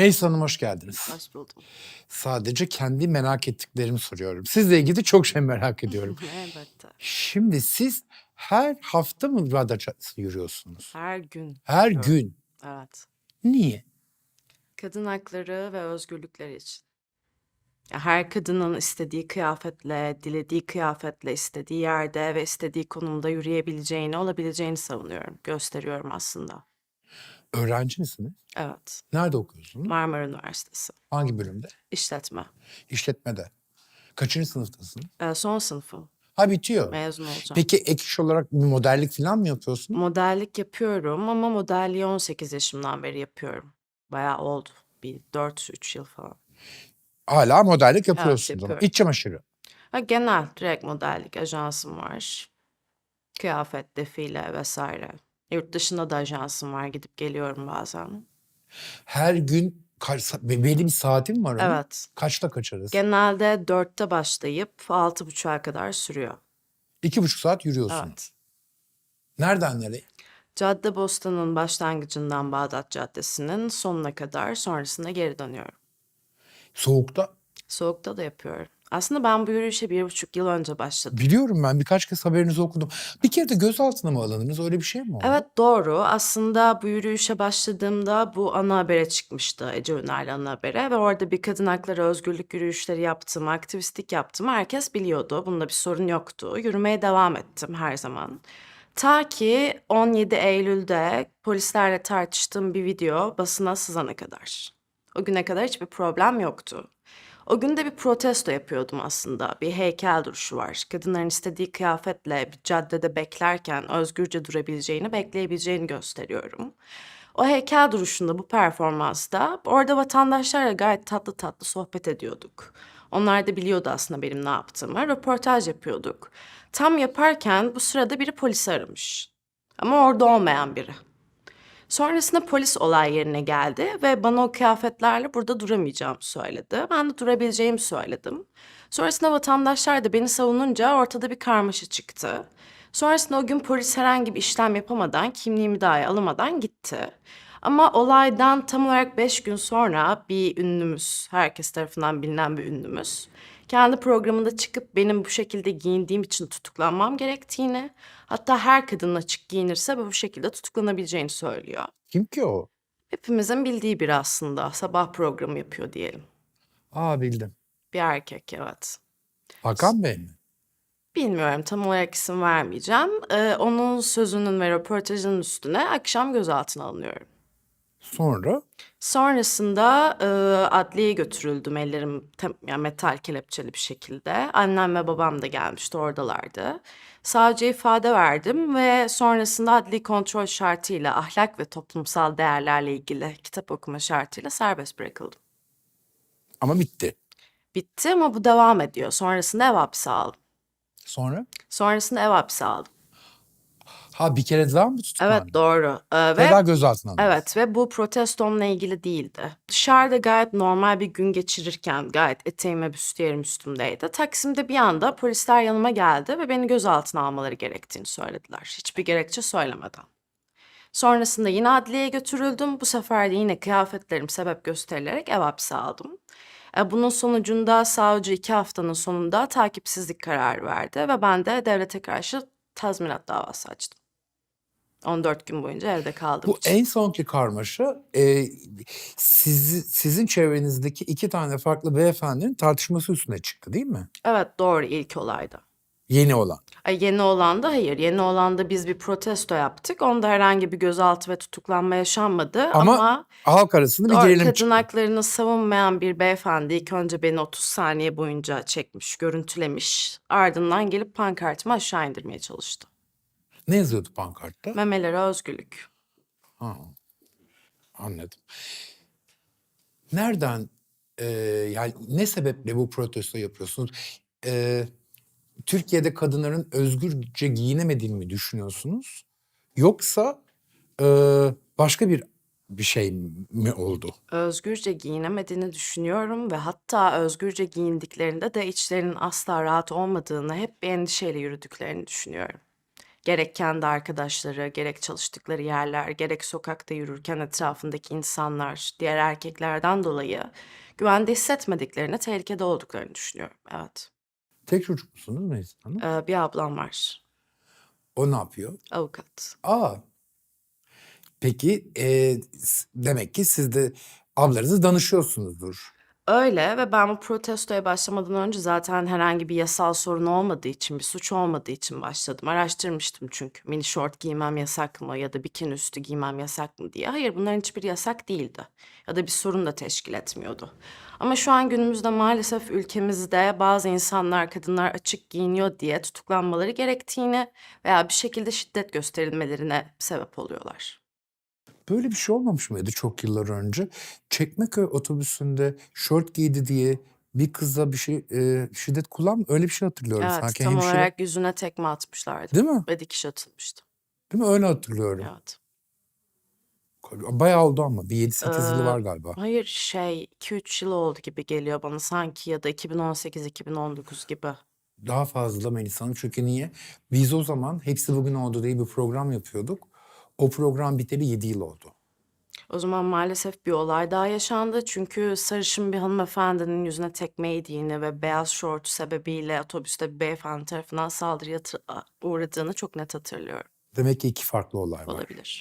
Melis Hanım hoş geldiniz. Hoş buldum. Sadece kendi merak ettiklerimi soruyorum. Sizle ilgili çok şey merak ediyorum. Elbette. Şimdi siz her hafta mı Radaça yürüyorsunuz? Her gün. Her Evet. gün. Evet. Niye? Kadın hakları ve özgürlükleri için. Her kadının istediği kıyafetle, dilediği kıyafetle, istediği yerde ve istediği konumda yürüyebileceğini, olabileceğini savunuyorum. Gösteriyorum aslında. Öğrenci misiniz? Evet. Nerede okuyorsunuz? Marmara Üniversitesi. Hangi bölümde? İşletme. İşletmede. Kaçıncı sınıftasınız? Ee, son sınıfım. Ha bitiyor. Mezun olacağım. Peki ek iş olarak bir modellik falan mı yapıyorsunuz? Modellik yapıyorum ama modelliği 18 yaşımdan beri yapıyorum. Bayağı oldu. Bir 4-3 yıl falan. Hala modellik yapıyorsunuz ama. yapıyorum. İç çamaşırı. Ha, genel direkt modellik ajansım var. Kıyafet, defile vesaire. Yurt dışında da ajansım var. Gidip geliyorum bazen. Her gün kaç, belli bir saatin var onun. Evet. Kaçta kaçarız? Genelde dörtte başlayıp altı buçuğa kadar sürüyor. İki buçuk saat yürüyorsun. Evet. Nereden nereye? Caddebostan'ın başlangıcından Bağdat Caddesi'nin sonuna kadar sonrasında geri dönüyorum. Soğukta. Soğukta da yapıyorum. Aslında ben bu yürüyüşe bir buçuk yıl önce başladım. Biliyorum ben birkaç kez haberinizi okudum. Bir kere de gözaltına mı alındınız? Öyle bir şey mi oldu? Evet doğru. Aslında bu yürüyüşe başladığımda bu ana habere çıkmıştı. Ece Ünal ana habere ve orada bir kadın hakları özgürlük yürüyüşleri yaptığımı, aktivistlik yaptığımı herkes biliyordu. Bunda bir sorun yoktu. Yürümeye devam ettim her zaman. Ta ki 17 Eylül'de polislerle tartıştığım bir video basına sızana kadar. O güne kadar hiçbir problem yoktu. O gün de bir protesto yapıyordum aslında. Bir heykel duruşu var. Kadınların istediği kıyafetle bir caddede beklerken özgürce durabileceğini, bekleyebileceğini gösteriyorum. O heykel duruşunda, bu performansta orada vatandaşlarla gayet tatlı tatlı sohbet ediyorduk. Onlar da biliyordu aslında benim ne yaptığımı. Röportaj yapıyorduk. Tam yaparken bu sırada biri polisi aramış. Ama orada olmayan biri. Sonrasında polis olay yerine geldi ve bana o kıyafetlerle burada duramayacağımı söyledi. Ben de durabileceğimi söyledim. Sonrasında vatandaşlar da beni savununca ortada bir karmaşa çıktı. Sonrasında o gün polis herhangi bir işlem yapamadan, kimliğimi dahi alamadan gitti. Ama olaydan tam olarak beş gün sonra bir ünlümüz, herkes tarafından bilinen bir ünlümüz, kendi programında çıkıp benim bu şekilde giyindiğim için tutuklanmam gerektiğini, hatta her kadın açık giyinirse bu şekilde tutuklanabileceğini söylüyor. Kim ki o? Hepimizin bildiği biri aslında. Sabah programı yapıyor diyelim. Aa bildim. Bir erkek evet. Hakan Bey mi? Bilmiyorum tam olarak isim vermeyeceğim. Ee, onun sözünün ve röportajının üstüne akşam gözaltına alınıyorum. Sonra? Sonrasında e, adliyeye götürüldüm ellerim tem- yani metal kelepçeli bir şekilde. Annem ve babam da gelmişti oradalardı. Savcıya ifade verdim ve sonrasında adli kontrol şartıyla ahlak ve toplumsal değerlerle ilgili kitap okuma şartıyla serbest bırakıldım. Ama bitti. Bitti ama bu devam ediyor. Sonrasında ev hapsi aldım. Sonra? Sonrasında ev hapsi aldım. Ha bir kere daha mı tutuklandın? Evet doğru. Ee, ve Tekrar gözaltına alındınız. Evet ve bu protestomla ilgili değildi. Dışarıda gayet normal bir gün geçirirken gayet eteğim ve büstiyerim üstümdeydi. Taksim'de bir anda polisler yanıma geldi ve beni gözaltına almaları gerektiğini söylediler. Hiçbir gerekçe söylemeden. Sonrasında yine adliyeye götürüldüm. Bu sefer de yine kıyafetlerim sebep gösterilerek ev hapsi aldım. E, Bunun sonucunda savcı iki haftanın sonunda takipsizlik kararı verdi ve ben de devlete karşı tazminat davası açtım. 14 gün boyunca evde kaldığım Bu için. en sonki karmaşa e, sizi, sizin çevrenizdeki iki tane farklı beyefendinin tartışması üstüne çıktı değil mi? Evet doğru ilk olayda. Yeni olan. Ay, yeni olanda hayır. Yeni olanda biz bir protesto yaptık. Onda herhangi bir gözaltı ve tutuklanma yaşanmadı. Ama Ama, Halk arasında bir gerilim kadın çıktı. haklarını savunmayan bir beyefendi ilk önce beni 30 saniye boyunca çekmiş, görüntülemiş. Ardından gelip pankartımı aşağı indirmeye çalıştı. Ne yazıyordu pankartta? Memelere özgürlük. Ha, anladım. Nereden e, yani ne sebeple bu protesto yapıyorsunuz? E, Türkiye'de kadınların özgürce giyinemediğini mi düşünüyorsunuz? Yoksa e, başka bir bir şey mi oldu? Özgürce giyinemediğini düşünüyorum ve hatta özgürce giyindiklerinde de içlerinin asla rahat olmadığını, hep bir endişeyle yürüdüklerini düşünüyorum. Gerek kendi arkadaşları, gerek çalıştıkları yerler, gerek sokakta yürürken etrafındaki insanlar, diğer erkeklerden dolayı güvende hissetmediklerini, tehlikede olduklarını düşünüyorum. Evet. Tek çocuk musunuz Melis Hanım? Ee, bir ablam var, O ne yapıyor? avukat. Aa. Peki e, s- demek ki siz de ablanızı danışıyorsunuzdur. Öyle ve ben bu protestoya başlamadan önce zaten herhangi bir yasal sorun olmadığı için, bir suç olmadığı için başladım. Araştırmıştım çünkü mini short giymem yasak mı ya da bikini üstü giymem yasak mı diye. Hayır bunların hiçbir yasak değildi ya da bir sorun da teşkil etmiyordu. Ama şu an günümüzde maalesef ülkemizde bazı insanlar kadınlar açık giyiniyor diye tutuklanmaları gerektiğini veya bir şekilde şiddet gösterilmelerine sebep oluyorlar. Böyle bir şey olmamış mıydı çok yıllar önce? Çekmeköy otobüsünde şort giydi diye bir kıza bir şey e, şiddet kullan öyle bir şey hatırlıyorum Evet, sanki tam hemşire. olarak yüzüne tekme atmışlardı Değil mi? ve dikiş atılmıştı. Değil mi? Öyle hatırlıyorum. Evet. Bayağı oldu ama bir 7-8 yılı Ee, var galiba. hayır şey 2-3 yıl oldu gibi geliyor bana sanki ya da 2018-2019 gibi. Daha fazla Melisa Hanım. Çünkü niye? Biz o zaman Hepsi Bugün Oldu diye bir program yapıyorduk. O program biteli 7 yıl oldu. O zaman maalesef bir olay daha yaşandı. Çünkü sarışın bir hanımefendinin yüzüne tekme yediğini ve beyaz şort sebebiyle otobüste bir beyefendi tarafından saldırıya tı- uğradığını çok net hatırlıyorum. Demek ki iki farklı olay var. Olabilir.